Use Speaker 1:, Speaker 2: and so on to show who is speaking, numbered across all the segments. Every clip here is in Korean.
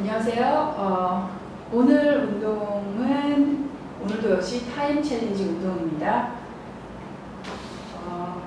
Speaker 1: 안녕하세요. 어, 오늘 운동은 오늘도 역시 타임 챌린지 운동입니다. 어,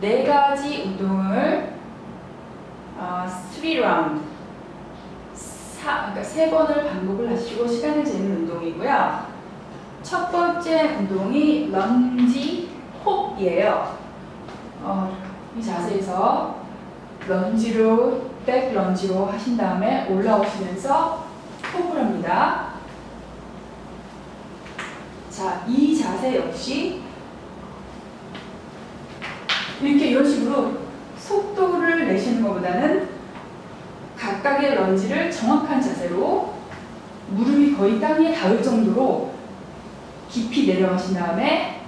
Speaker 1: 네 가지 운동을 어, 3라운드 사, 그러니까 세 번을 반복을 하시고 시간을 재는 운동이고요. 첫 번째 운동이 런지 홉이에요. 어, 이 자세에서 런지로 백 런지로 하신 다음에 올라오시면서 홉을 합니다. 자, 이 자세 역시 이렇게 이런 식으로 속도를 내시는 것보다는 각각의 런지를 정확한 자세로 무릎이 거의 땅에 닿을 정도로 깊이 내려가신 다음에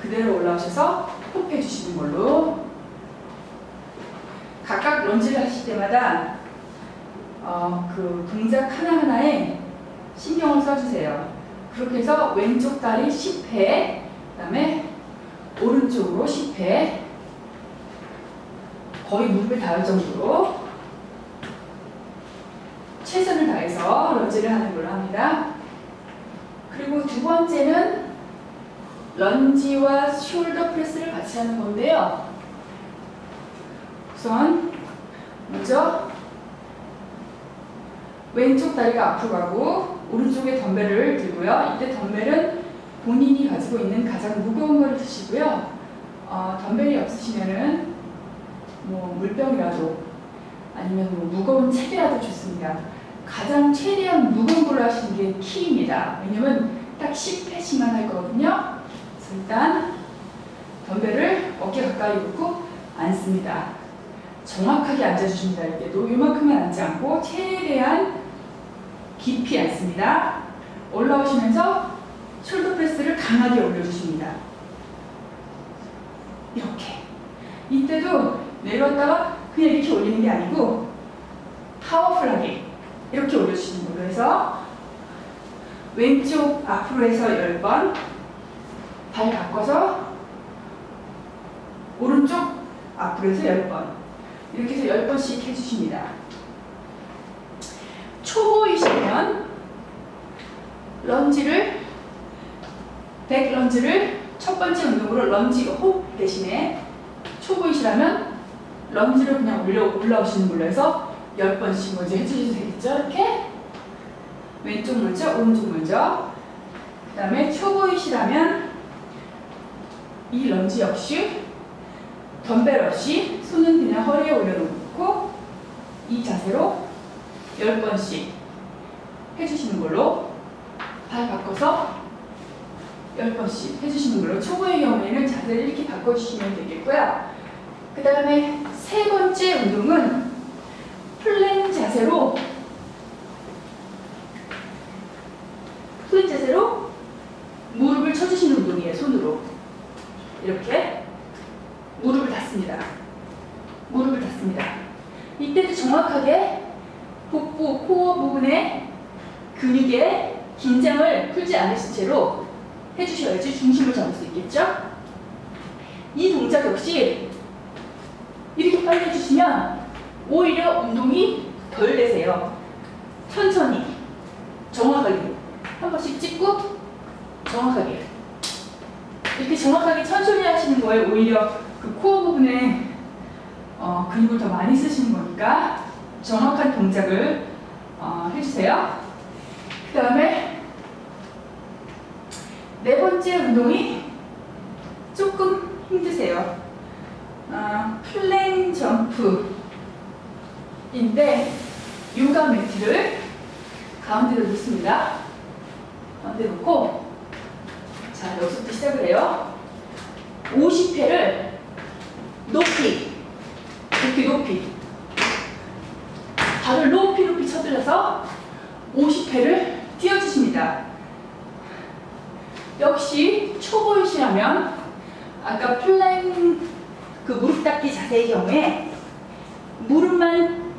Speaker 1: 그대로 올라오셔서 홉 해주시는 걸로 각각 런지를 하실 때마다 어, 그 동작 하나하나에 신경을 써주세요. 그렇게 해서 왼쪽 다리 10회, 그 다음에 오른쪽으로 10회, 거의 무릎에 닿을 정도로 최선을 다해서 런지를 하는 걸로 합니다. 그리고 두 번째는 런지와 숄더 프레스를 같이 하는 건데요. 우선 먼저 왼쪽 다리가 앞으로 가고 오른쪽에 덤벨을 들고요. 이때 덤벨은 본인이 가지고 있는 가장 무거운 거를 드시고요. 어, 덤벨이 없으시면은 뭐 물병이라도 아니면 뭐 무거운 책이라도 좋습니다. 가장 최대한 무거운 걸로 하시는 게 키입니다. 왜냐면 딱 10회씩만 할 거거든요. 그래서 일단 덤벨을 어깨 가까이 놓고 앉습니다. 정확하게 앉아주십니다. 이때도 이만큼만 앉지 않고 최대한 깊이 앉습니다. 올라오시면서 숄더 프레스를 강하게 올려주십니다. 이렇게. 이때도 내려왔다가 그냥 이렇게 올리는 게 아니고 파워풀하게 이렇게 올려주시는 걸로 해서 왼쪽 앞으로 해서 10번 발 바꿔서 오른쪽 앞으로 해서 10번 이렇게 해서 10번씩 해주십니다. 초보이시면 런지를 백 런지를 첫 번째 운동으로 런지 홉 대신에 초보이시라면 런지를 그냥 올려, 올라오시는 걸로 해서 10번씩 먼저 해주셔도 되겠죠? 이렇게 왼쪽 먼저 오른쪽 먼저 그 다음에 초보이시라면 이 런지 역시 덤벨 없이 손은 그냥 허리에 올려놓고 이 자세로 10번씩 해주시는 걸로 발 바꿔서 10번씩 해주시는 걸로 초보의 경우에는 자세를 이렇게 바꿔주시면 되겠고요. 그 다음에 세 번째 운동은 플랭 자세로 플랭 자세로 무릎을 쳐주시는 운동이에요. 손으로 이렇게 닫습니다. 무릎을 닫습니다. 이때도 정확하게 복부, 코어 부분에 근육에 긴장을 풀지 않으신 채로 해주셔야지 중심을 잡을 수 있겠죠? 이 동작 역시 이렇게 빨리 해주시면 오히려 운동이 덜 되세요. 천천히, 정확하게 한 번씩 찍고 정확하게 이렇게 정확하게 천천히 하시는 거에 오히려 그 코어 부분에 어, 근육을 더 많이 쓰시는 거니까 정확한 동작을 어, 해주세요. 그 다음에 네 번째 운동이 조금 힘드세요. 아, 플랭 점프인데 요가 매트를 가운데로 놓습니다. 가운데 놓고 자 여기서부터 시작을 해요. 50회를 높이 이렇게 높이 발을 높이 높이 쳐들여서 50회를 띄워주십니다. 역시 초보이시라면 아까 플랭 그 무릎 닦기 자세의 경우에 무릎만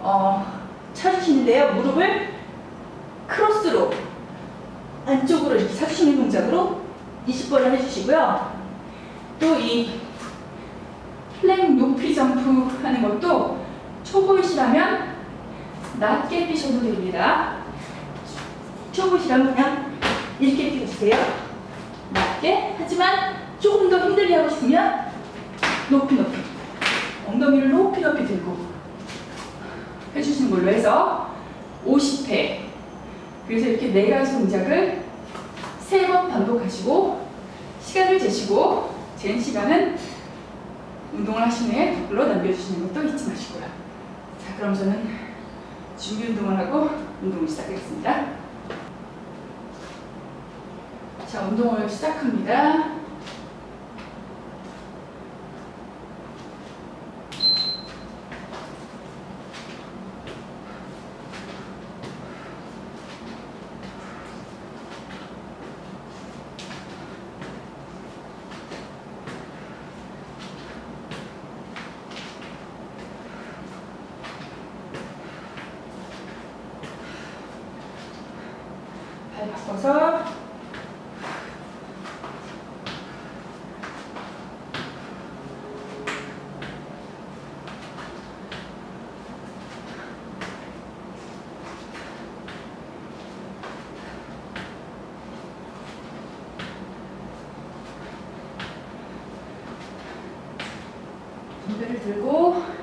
Speaker 1: 어, 쳐주시는데요. 무릎을 크로스로 안쪽으로 이렇게 쳐주시는 동작으로 20번을 해주시고요. 또 이 플랭 높이 점프 하는 것도 초보이시라면 낮게 뛰셔도 됩니다. 초보시라면 그냥 이렇게 뛰어주세요. 낮게. 하지만 조금 더 힘들게 하고 싶으면 높이 높이. 엉덩이를 높이 높이 들고 해주시는 걸로 해서 50회. 그래서 이렇게 네 가지 동작을 세 번 반복하시고 시간을 재시고 잰 시간은 운동을 후에 댓글로 남겨주시는 것도 잊지 마시고요. 자, 그럼 저는 준비 운동을 하고 운동을 시작하겠습니다. 자, 운동을 시작합니다. 발 바꿔서 무게를 들고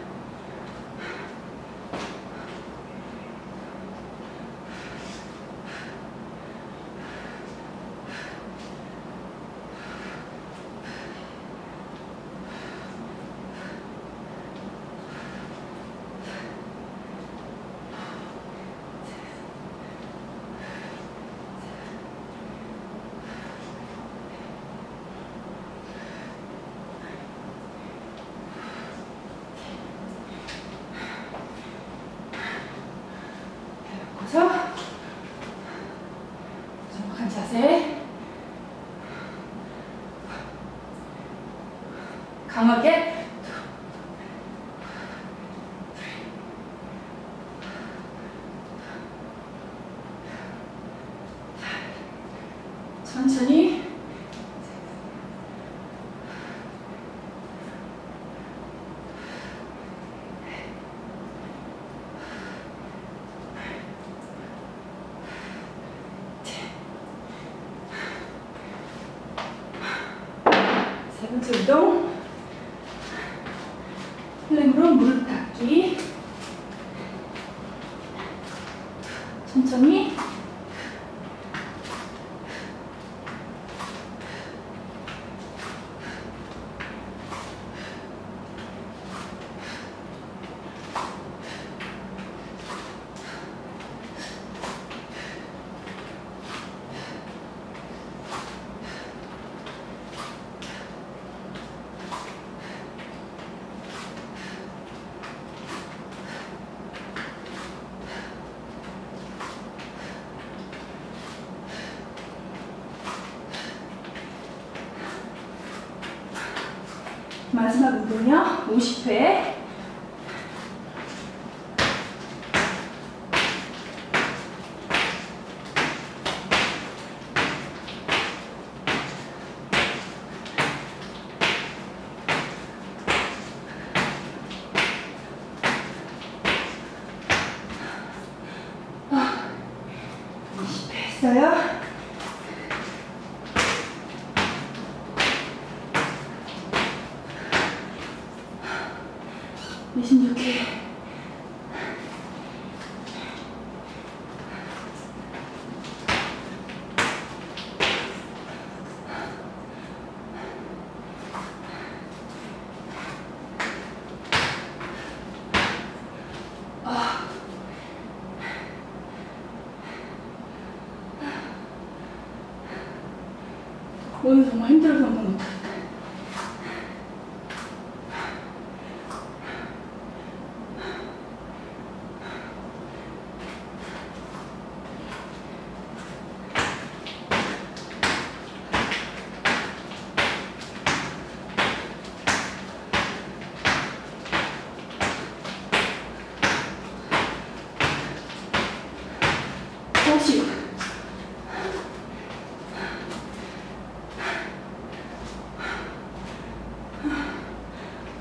Speaker 1: 바꿔서 정확한 자세 강하게 천천히 세 번째 운동 플랭으로 무릎 닫기 천천히 마지막 운동이요 50회 아, 20회 했어요. 미신 6회. 오늘 정말 힘들어서 운동 못하겠다.